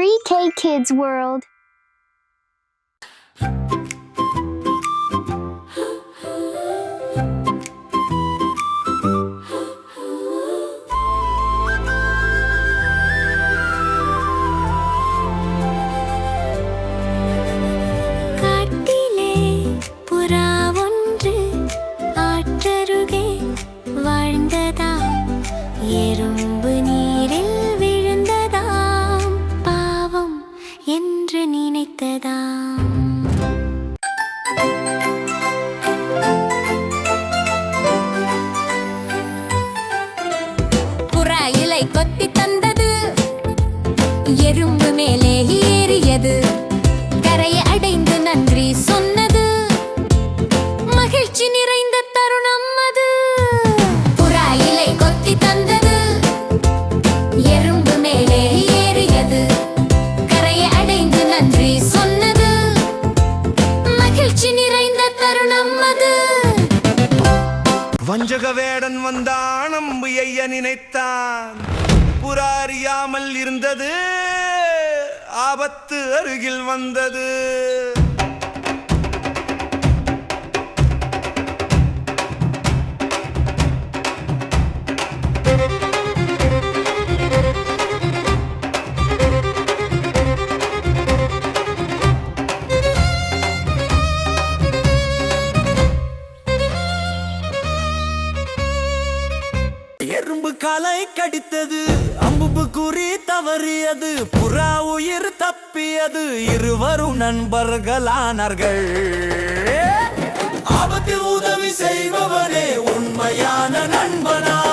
3K Kids World. என்று நினைத்ததாம். வஞ்சக வேடன் வந்தான் அம்பு ஐய நினைத்தான். புறாரியாமல் இருந்தது ஆபத்து அருகில் வந்தது. எறும்பு காலை கடித்தது. அம்புப்பு குறி தவறியது. புறா உயிர் தப்பியது. இருவரும் நண்பர்களானார்கள். ஆபத்தில் உதவி செய்பவனே உண்மையான நண்பனா?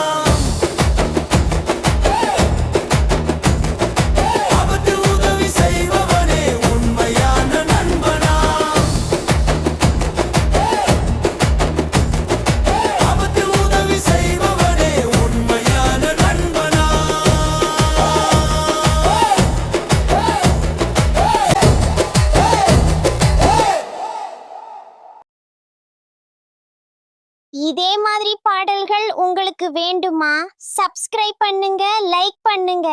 இதே மாதிரி பாடல்கள் உங்களுக்கு வேண்டுமா? சப்ஸ்கிரைப் பண்ணுங்க லைக் பண்ணுங்க.